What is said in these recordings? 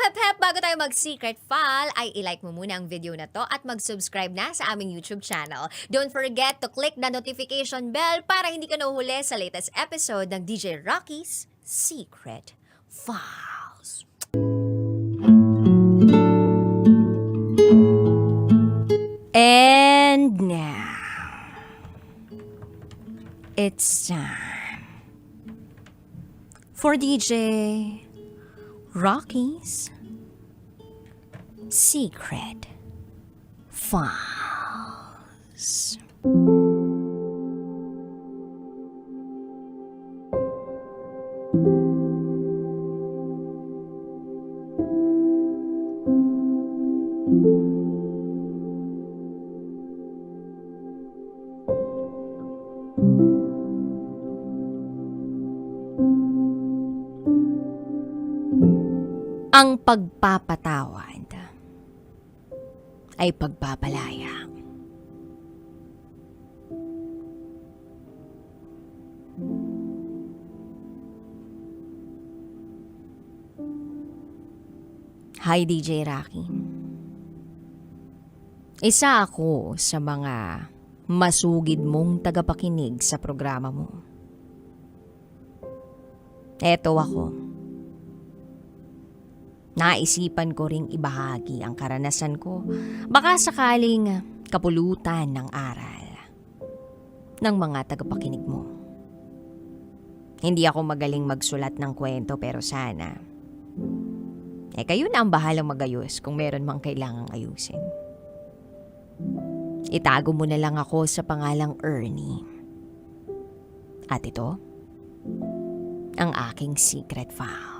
hep, hep! Bago tayo mag-secret file, ay ilike mo muna ang video na to at mag-subscribe na sa aming YouTube channel. Don't forget to click the notification bell para hindi ka nahuhuli sa latest episode ng DJ Rocky's Secret Files. And now, it's time for DJ Rocky's Secret Files. Ang pagpapatawad ay pagpapalaya. Hi DJ Rocky. Isa ako sa mga masugid mong tagapakinig sa programa mo. Eto ako. Naisipan ko ring ibahagi ang karanasan ko. Baka sakaling kapulutan ng aral ng mga tagapakinig mo. Hindi ako magaling magsulat ng kwento pero sana. Eh kayo na ang bahalang magayos kung meron mang kailangang ayusin. Itago mo na lang ako sa pangalang Ernie. At ito, ang aking secret file.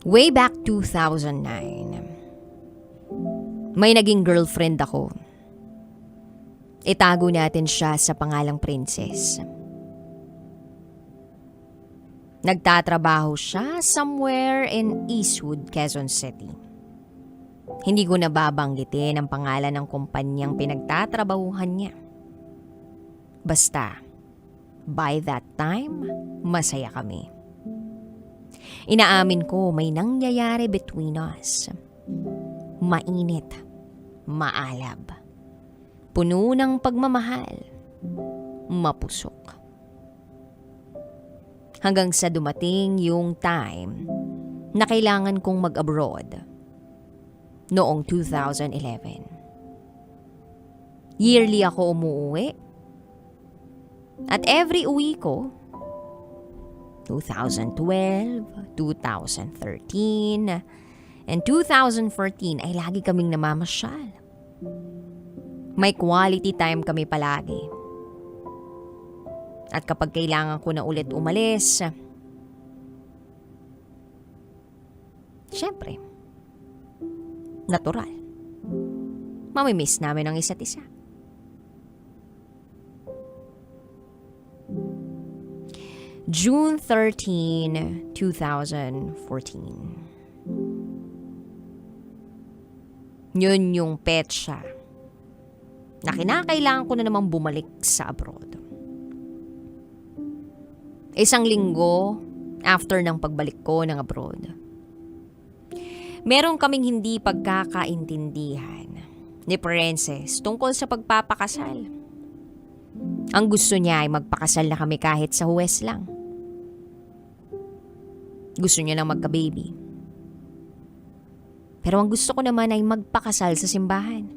Way back 2009, may naging girlfriend ako. Itago natin siya sa pangalang Princess. Nagtatrabaho siya somewhere in Eastwood, Quezon City. Hindi ko nababanggitin ang pangalan ng kumpanyang pinagtatrabahuhan niya. Basta, by that time, masaya kami. Inaamin ko may nangyayari between us. Mainit, maalab, puno ng pagmamahal, mapusok. Hanggang sa dumating yung time na kailangan kong mag-abroad noong 2011. Yearly ako umuwi at every uwi ko 2012, 2013, and 2014 ay lagi kaming namamasyal. May quality time kami palagi. At kapag kailangan ko na ulit umalis, syempre, natural. Mamimiss namin ang isa't isa. June 13, 2014. Yun yung petsa na kinakailangan ko na namang bumalik sa abroad. Isang linggo after ng pagbalik ko ng abroad. Meron kaming hindi pagkakaintindihan ni Princess tungkol sa pagpapakasal. Ang gusto niya ay magpakasal na kami kahit sa huwes lang. Gusto niya lang magka-baby. Pero ang gusto ko naman ay magpakasal sa simbahan.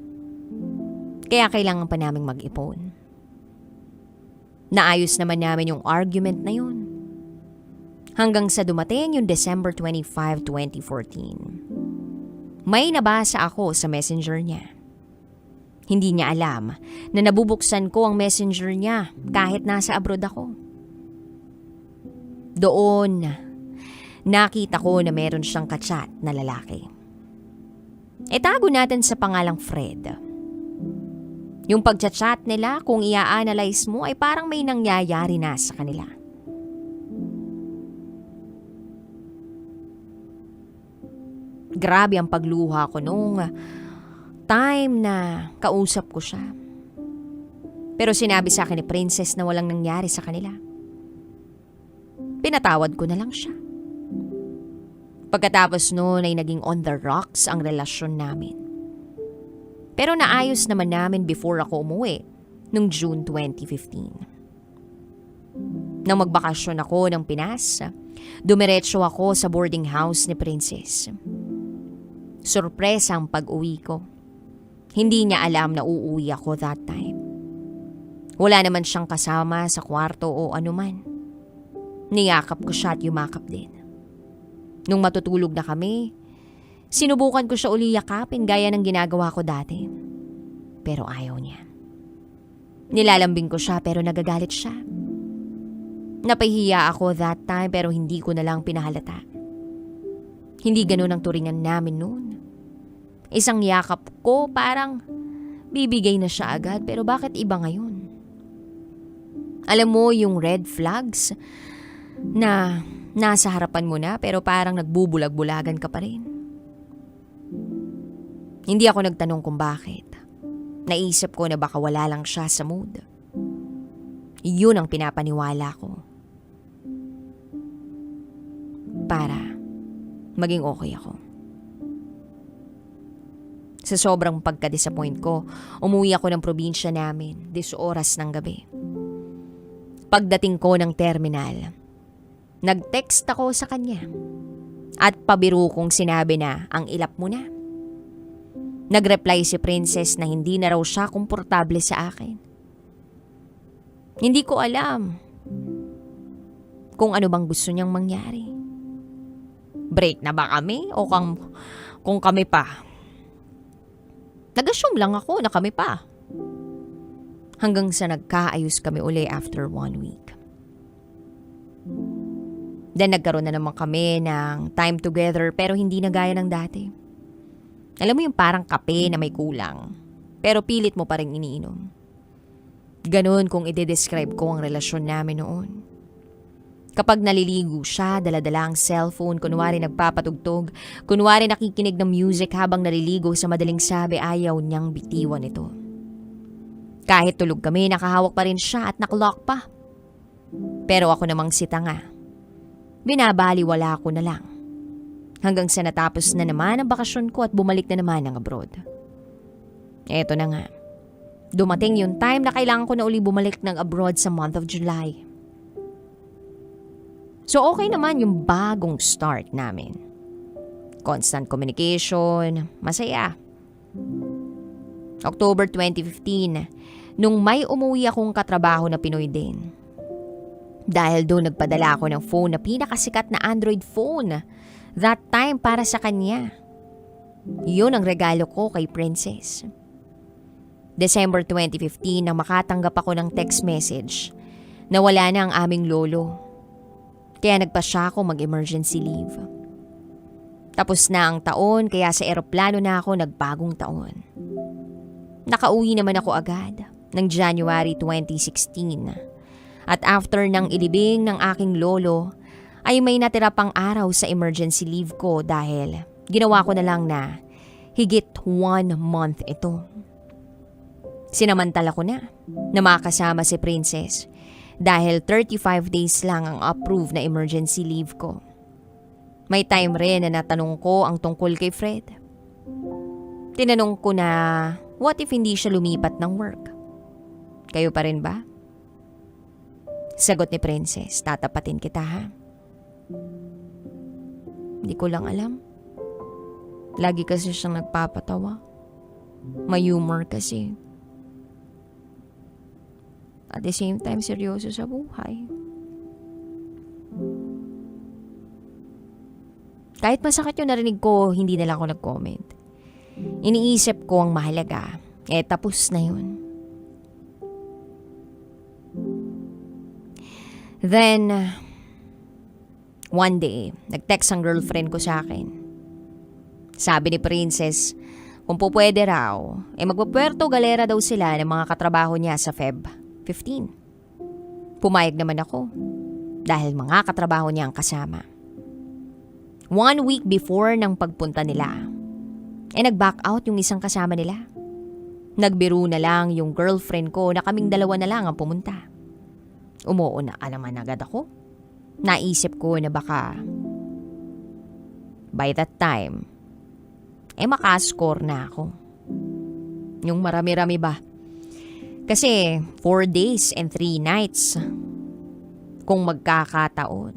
Kaya kailangan pa naming mag-ipon. Naayos naman namin yung argument na yun. Hanggang sa dumating yung December 25, 2014. May nabasa ako sa messenger niya. Hindi niya alam na nabubuksan ko ang messenger niya kahit nasa abroad ako. Doon, nakita ko na meron siyang kachat na lalaki. Itago natin sa pangalang Fred. Yung pagchat-chat nila, kung i-analyze mo, ay parang may nangyayari na sa kanila. Grabe ang pagluha ko nung time na kausap ko siya. Pero sinabi sa akin ni Princess na walang nangyari sa kanila. Pinatawad ko na lang siya. Pagkatapos noon ay naging on the rocks ang relasyon namin. Pero naayos naman namin before ako umuwi noong June 2015. Nang magbakasyon ako ng Pinas, dumiretso ako sa boarding house ni Princess. Sorpresa ang pag-uwi ko. Hindi niya alam na uuwi ako that time. Wala naman siyang kasama sa kwarto o anuman. Niyakap ko siya at yumakap din. Nung matutulog na kami, sinubukan ko siya uli yakapin gaya ng ginagawa ko dati. Pero ayaw niya. Nilalambing ko siya pero nagagalit siya. Napahiya ako that time pero hindi ko na lang pinahalata. Hindi ganun ang turingan namin noon. Isang yakap ko parang bibigay na siya agad pero bakit iba ngayon? Alam mo yung red flags na nasa harapan mo na pero parang nagbubulag-bulagan ka pa rin. Hindi ako nagtanong kung bakit. Naisip ko na baka wala lang siya sa mood. Yun ang pinapaniwala ko. Para maging okay ako. Sa sobrang pagka-disappoint ko, umuwi ako ng probinsya namin, 10 oras ng gabi. Pagdating ko ng terminal, nag-text ako sa kanya. At pabiro kong sinabi na ang ilap mo na. Nag-reply si Princess na hindi na raw siya komportable sa akin. Hindi ko alam kung ano bang gusto niyang mangyari. Break na ba kami o kung, kung kami pa? Nag-assume lang ako na kami pa. Hanggang sa nagkaayos kami uli after one week. Then nagkaroon na naman kami ng time together pero hindi na gaya ng dati. Alam mo yung parang kape na may kulang. Pero pilit mo pa rin iniinom. Ganon kung ide-describe ko ang relasyon namin noon. Kapag naliligo siya, daladala ang cellphone, kunwari nagpapatugtog, kunwari nakikinig ng music habang naliligo sa madaling sabi ayaw niyang bitiwan ito. Kahit tulog kami, nakahawak pa rin siya at naklock pa. Pero ako namang si tanga. Binabaliwala ko na lang. Hanggang sa natapos na naman ang bakasyon ko at bumalik na naman ang abroad. Eto na nga. Dumating yung time na kailangan ko na uli bumalik ng abroad sa month of July. So okay naman yung bagong start namin. Constant communication, masaya. October 2015, nung may umuwi akong katrabaho na Pinoy din. Dahil doon nagpadala ako ng phone na pinakasikat na Android phone. That time para sa kanya. Yun ang regalo ko kay Princess. December 2015 nang makatanggap ako ng text message na wala na ang aming lolo. Kaya nagpa siya ako mag-emergency leave. Tapos na ang taon kaya sa eroplano na ako nagbagong taon. Nakauwi naman ako agad ng January 2016. At after ng ilibing ng aking lolo, ay may natira pang araw sa emergency leave ko dahil ginawa ko na lang na higit one month ito. Sinamantala ko na na makasama si Princess dahil 35 days lang ang approved na emergency leave ko. May time rin na natanong ko ang tungkol kay Fred. Tinanong ko na what if hindi siya lumipat ng work? Kayo pa rin ba? Sagot ni Princess, tatapatin kita ha. Hindi ko lang alam. Lagi kasi siyang nagpapatawa. May humor kasi. At the same time, seryoso sa buhay. Kahit masakit yung narinig ko, hindi na lang ako nag-comment. Iniisip ko ang mahalaga. Eh, tapos na yun. Then, one day, nag-text ang girlfriend ko sa akin. Sabi ni Princess, kung po pwede raw, eh magpupuerto galera daw sila ng mga katrabaho niya sa Feb 15. Pumayag naman ako dahil mga katrabaho niya ang kasama. One week before ng pagpunta nila, eh nag-back out yung isang kasama nila. Nagbiro na lang yung girlfriend ko na kaming dalawa na lang ang pumunta. Umuuna ka naman agad ako. Naisip ko na baka by that time, eh makascore na ako. Yung marami-rami ba? Kasi 4 days and 3 nights kung magkakataon.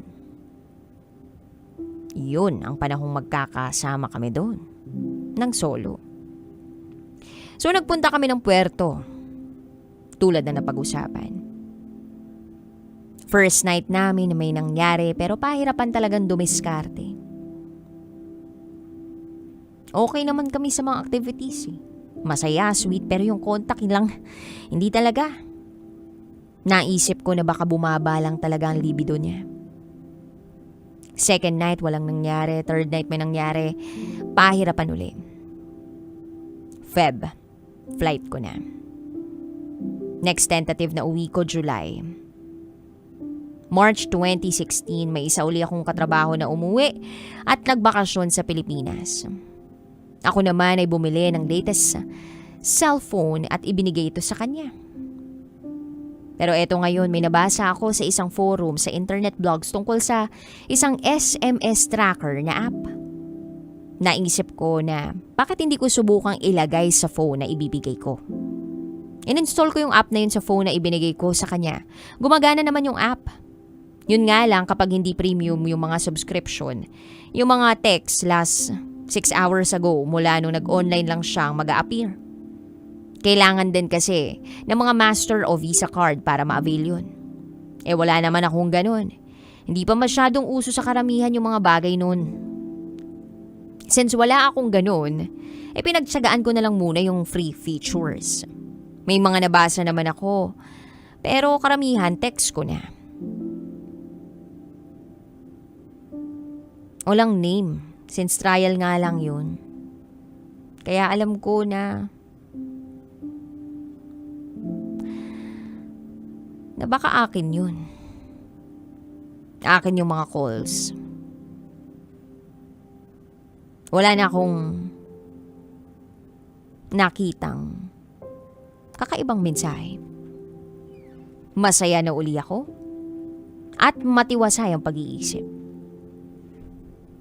Yun ang panahong magkakasama kami doon. Nang solo. So nagpunta kami ng puerto. Tulad na napag-usapan. First night namin na may nangyari pero pahirapan talagang dumiskarte. Okay naman kami sa mga activities eh. Masaya, sweet, pero yung contact lang, hindi talaga. Naisip ko na baka bumaba lang talaga ang libido niya. Second night, walang nangyari. Third night, may nangyari. Pahirapan uli. Feb, flight ko na. Next tentative na uwi ko, July. March 2016, may isa uli akong katrabaho na umuwi at nagbakasyon sa Pilipinas. Ako naman ay bumili ng latest cellphone at ibinigay ito sa kanya. Pero eto ngayon, may nabasa ako sa isang forum sa internet blogs tungkol sa isang SMS tracker na app. Naisip ko na bakit hindi ko subukang ilagay sa phone na ibibigay ko. In-install ko yung app na yun sa phone na ibinigay ko sa kanya. Gumagana naman yung app. Yun nga lang kapag hindi premium yung mga subscription. Yung mga text last 6 hours ago mula nung nag-online lang siyang mag appear Kailangan din kasi ng mga master o visa card para ma-avail yun. Eh wala naman akong ganun. Hindi pa masyadong uso sa karamihan yung mga bagay nun. Since wala akong ganun, eh pinagtsagaan ko na lang muna yung free features. May mga nabasa naman ako, pero karamihan text ko na. Walang name, since trial nga lang yun. Kaya alam ko na na baka akin yun. Akin yung mga calls. Wala na akong nakitang kakaibang mensahe. Masaya na uli ako at matiwasay ang pag-iisip.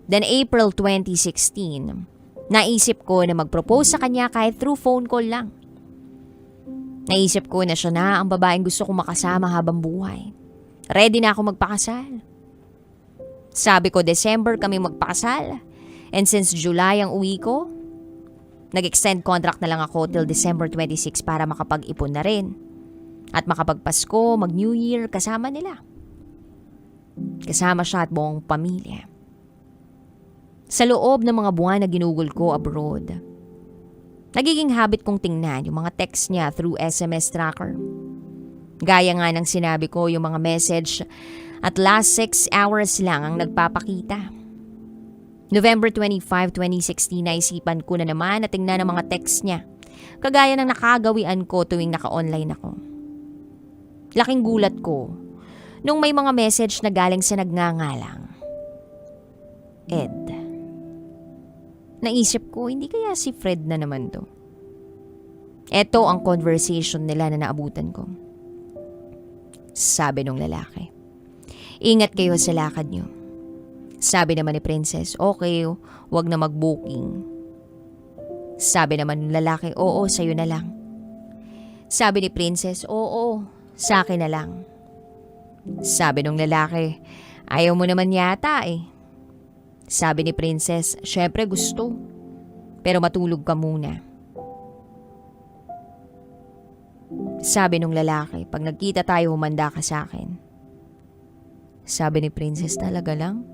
Then April 2016, naisip ko na mag-propose sa kanya kahit through phone call lang. Naisip ko na siya na ang babaeng gusto kong makasama habang buhay. Ready na ako magpakasal. Sabi ko December kami magpakasal. And since July ang uwi ko, nag-extend contract na lang ako till December 26 para makapag-ipon na rin. At makapagpasko, mag-New Year, kasama nila. Kasama siya at buong pamilya. Sa loob ng mga buwan na ginugol ko abroad, Nagiging habit kong tingnan yung mga text niya through SMS tracker. Gaya nga ng sinabi ko yung mga message at last 6 hours lang ang nagpapakita. November 25, 2016 naisipan ko na naman na tingnan ang mga text niya. Kagaya ng nakagawian ko tuwing naka-online ako. Laking gulat ko nung may mga message na galing sa nagngangalang. Ed. Naisip ko, hindi kaya si Fred na naman to. Ito ang conversation nila na naabutan ko. Sabi nung lalaki. Ingat kayo sa lakad nyo. Sabi naman ni Princess, okay, wag na mag-booking. Sabi naman ng lalaki, oo, sa'yo na lang. Sabi ni Princess, oo, sa akin na lang. Sabi nung lalaki, ayaw mo naman yata eh. Sabi ni Princess, syempre gusto. Pero matulog ka muna. Sabi nung lalaki, pag nagkita tayo humanda ka sa akin. Sabi ni Princess, talaga lang?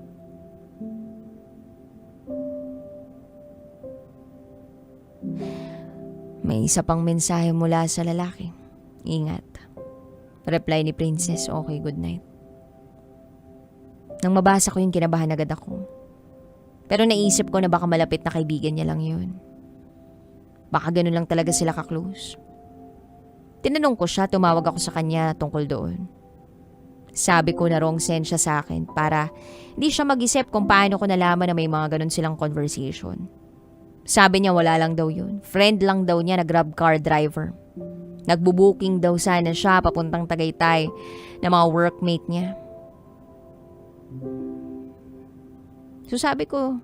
May isa pang mensahe mula sa lalaki. Ingat. Reply ni Princess, okay, good night. Nang mabasa ko yung kinabahan agad ako. Pero naisip ko na baka malapit na kaibigan niya lang yun. Baka ganun lang talaga sila ka-close. Tinanong ko siya, tumawag ako sa kanya tungkol doon. Sabi ko na wrong send siya sa akin para hindi siya mag-isip kung paano ko nalaman na may mga ganun silang conversation. Sabi niya wala lang daw yun. Friend lang daw niya na grab car driver. Nagbubuking daw sana siya papuntang Tagaytay na mga workmate niya. So sabi ko,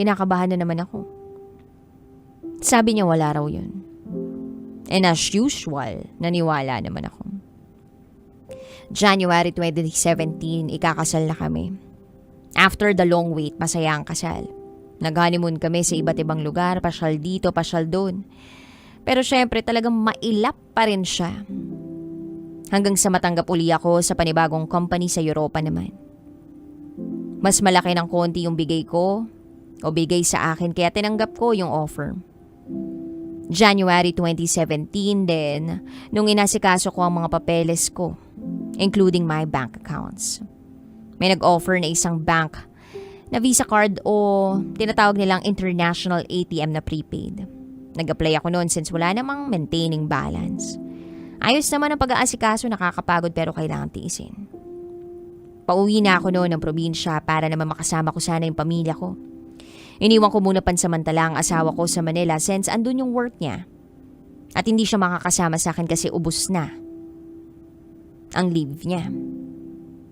kinakabahan na naman ako. Sabi niya wala raw yun. And as usual, naniwala naman ako. January 2017, ikakasal na kami. After the long wait, masaya ang kasal. Nag-honeymoon kami sa iba't ibang lugar, pasyal dito, pasyal doon. Pero syempre talagang mailap pa rin siya. Hanggang sa matanggap uli ako sa panibagong company sa Europa naman. Mas malaki ng konti yung bigay ko o bigay sa akin kaya tinanggap ko yung offer. January 2017 din, nung inasikaso ko ang mga papeles ko, including my bank accounts. May nag-offer na isang bank na Visa card o tinatawag nilang international ATM na prepaid. Nag-apply ako noon since wala namang maintaining balance. Ayos naman ang pag-aasikaso, nakakapagod pero kailangan tiisin. Pauwi na ako noon ng probinsya para naman makasama ko sana yung pamilya ko. Iniwan ko muna pansamantala ang asawa ko sa Manila since andun yung work niya. At hindi siya makakasama sa akin kasi ubos na ang leave niya.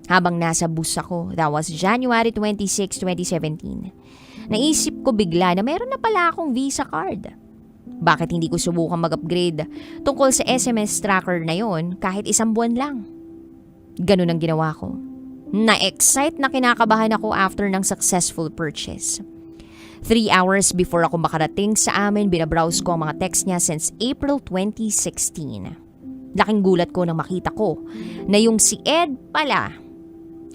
Habang nasa bus ako, that was January 26, 2017, naisip ko bigla na meron na pala akong visa card. Bakit hindi ko subukan mag-upgrade tungkol sa SMS tracker na yon kahit isang buwan lang? Ganun ang ginawa ko. Na-excite na kinakabahan ako after ng successful purchase. Three hours before ako makarating sa amin, binabrowse ko ang mga text niya since April 2016. Laking gulat ko nang makita ko na yung si Ed pala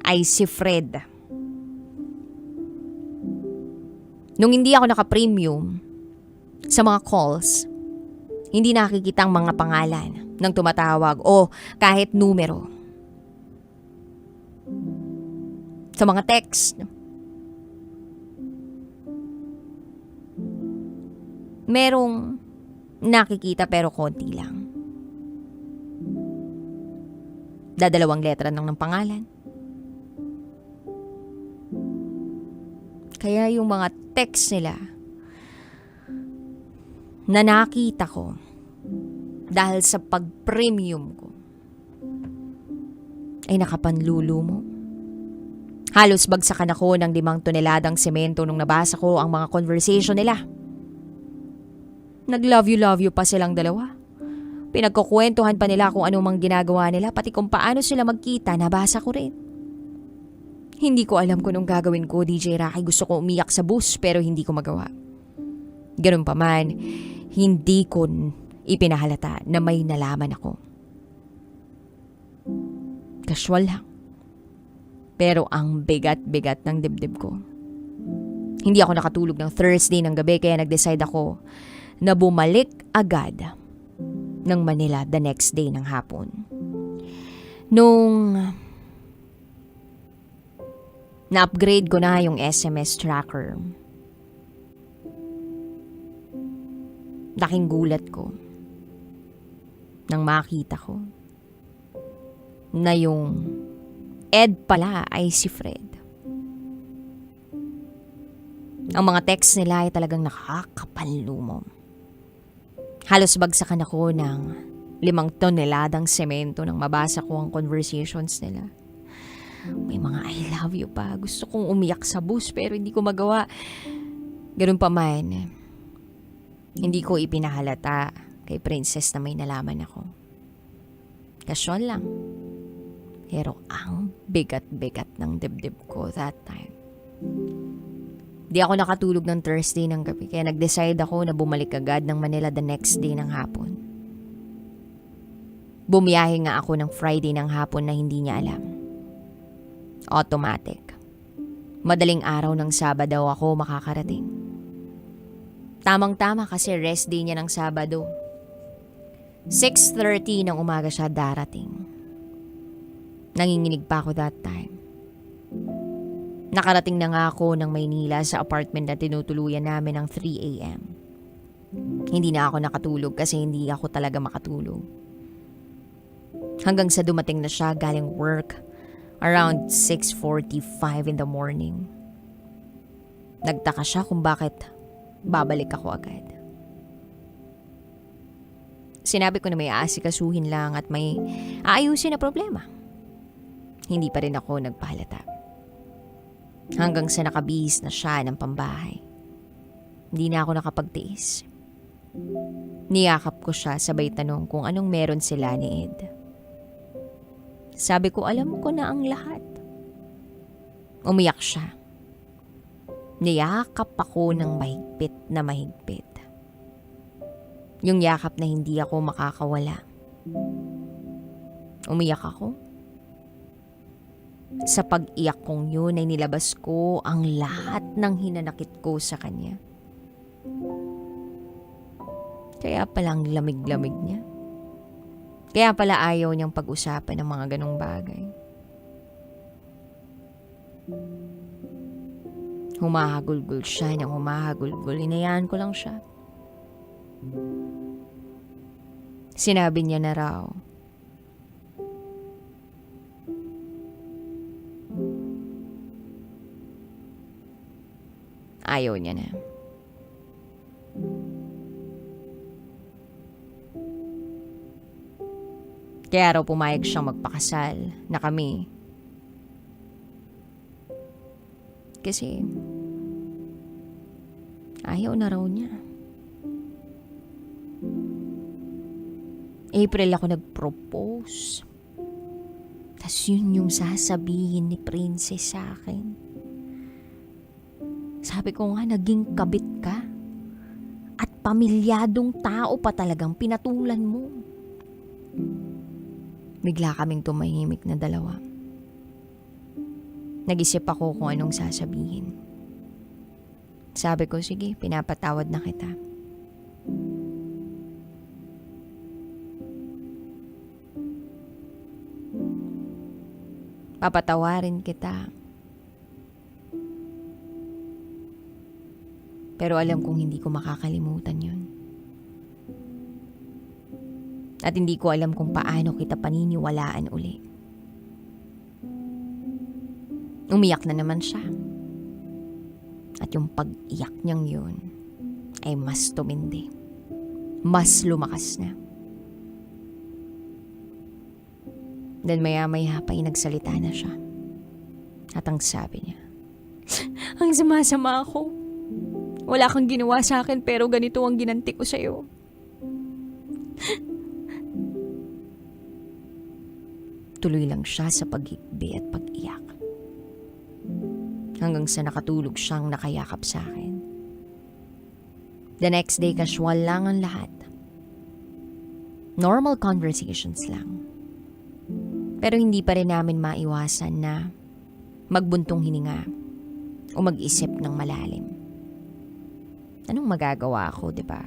ay si Fred. Nung hindi ako naka-premium sa mga calls, hindi nakikita ang mga pangalan ng tumatawag o kahit numero. Sa mga text, merong nakikita pero konti lang. Dadalawang letra lang ng pangalan. Kaya yung mga text nila na nakita ko dahil sa pag-premium ko ay nakapanlulo mo. Halos bagsakan ako ng limang toneladang semento nung nabasa ko ang mga conversation nila. Nag-love you love you pa silang dalawa. Pinagkukwentuhan pa nila kung anumang ginagawa nila pati kung paano sila magkita nabasa ko rin. Hindi ko alam kung anong gagawin ko DJ Rocky gusto ko umiyak sa bus pero hindi ko magawa. Ganun pa man, hindi ko ipinahalata na may nalaman ako. Casual lang. Pero ang bigat-bigat ng dibdib ko. Hindi ako nakatulog ng Thursday ng gabi kaya nag-decide ako na bumalik agad ng Manila the next day ng hapon. Nung na-upgrade ko na yung SMS tracker, laking gulat ko nang makita ko na yung Ed pala ay si Fred. Ang mga text nila ay talagang nakakapanlumo. Halos bagsakan ako ng limang toneladang semento nang mabasa ko ang conversations nila. May mga I love you pa. Gusto kong umiyak sa bus pero hindi ko magawa. Ganun pa man, hindi ko ipinahalata kay Princess na may nalaman ako. Casual lang. Pero ang bigat-bigat ng dibdib ko that time. Di ako nakatulog ng Thursday ng gabi kaya nag-decide ako na bumalik agad ng Manila the next day ng hapon. Bumiyahe nga ako ng Friday ng hapon na hindi niya alam. Automatic. Madaling araw ng Sabado ako makakarating. Tamang-tama kasi rest day niya ng Sabado. 6.30 ng umaga siya darating. Nanginginig pa ako that time. Nakarating na nga ako ng Maynila sa apartment na tinutuluyan namin ng 3 a.m. Hindi na ako nakatulog kasi hindi ako talaga makatulog. Hanggang sa dumating na siya galing work around 6.45 in the morning. Nagtaka siya kung bakit babalik ako agad. Sinabi ko na may aasikasuhin lang at may aayusin na problema. Hindi pa rin ako nagpahalata. Hanggang sa nakabihis na siya ng pambahay. Hindi na ako nakapagtiis. Niyakap ko siya sabay tanong kung anong meron sila ni Ed. Sabi ko alam ko na ang lahat. Umiyak siya. Niyakap ako ng mahigpit na mahigpit. Yung yakap na hindi ako makakawala. Umiyak ako. Sa pag-iyak kong yun ay nilabas ko ang lahat ng hinanakit ko sa kanya. Kaya palang lamig-lamig niya. Kaya pala ayaw niyang pag-usapan ng mga ganong bagay. Humahagulgul siya ng humahagulgul. Inayaan ko lang siya. Sinabi niya na raw. Ayaw niya na. Kaya raw pumayag siyang magpakasal na kami. Kasi ayaw na raw niya. April ako nag-propose. Tapos yun yung sasabihin ni Princess sa akin. Sabi ko nga, naging kabit ka. At pamilyadong tao pa talagang pinatulan mo. Bigla kaming tumahimik na dalawa. Nag-isip ako kung anong sasabihin. Sabi ko, sige, pinapatawad na kita. Papatawarin kita. Pero alam kong hindi ko makakalimutan yun. At hindi ko alam kung paano kita paniniwalaan uli. Umiyak na naman siya. At yung pag-iyak niyang yun ay mas tumindi. Mas lumakas na. Then maya-maya pa nagsalita na siya. At ang sabi niya, Ang sama-sama ako. Wala kang ginawa sa akin pero ganito ang ginanti ko sa'yo. Tuloy lang siya sa paghikbi at pag-iyak. Hanggang sa nakatulog siyang nakayakap sa akin. The next day, casual lang ang lahat. Normal conversations lang. Pero hindi pa rin namin maiwasan na magbuntong hininga o mag-isip ng malalim. Anong magagawa ko, di ba?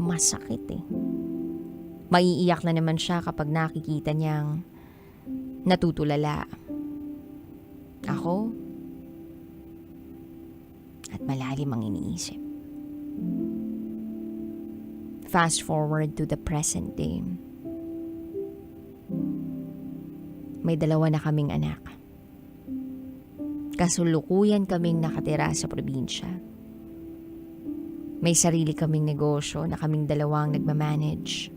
Masakit eh. Maiiyak na naman siya kapag nakikita niyang natutulala. Ako, at malalim ang iniisip. Fast forward to the present day. May dalawa na kaming anak. Kasulukuyan kaming nakatira sa probinsya. May sarili kaming negosyo na kaming dalawang nagmamanage.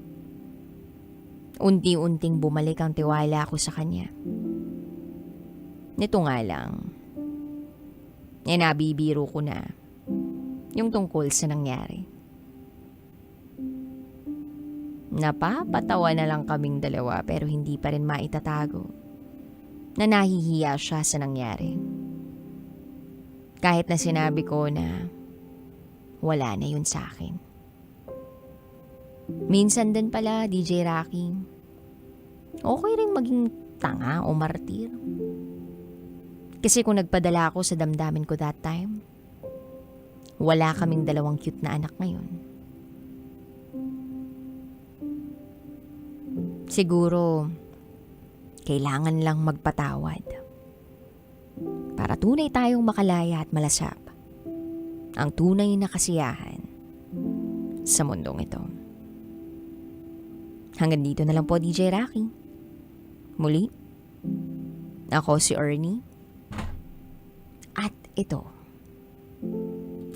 Unti-unting bumalik ang tiwala ko sa kanya. Nito nga lang, eh nabibiro ko na yung tungkol sa nangyari. Napapatawa na lang kaming dalawa pero hindi pa rin maitatago na nahihiya siya sa nangyari. Kahit na sinabi ko na wala na yun sa akin. Minsan din pala, DJ Rocky, okay rin maging tanga o martir. Kasi kung nagpadala ako sa damdamin ko that time, wala kaming dalawang cute na anak ngayon. Siguro, kailangan lang magpatawad. Para tunay tayong makalaya at malasap ang tunay na kasiyahan sa mundong ito. Hanggang dito na lang po DJ Rocky. Muli, ako si Ernie. At ito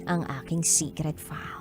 ang aking secret file.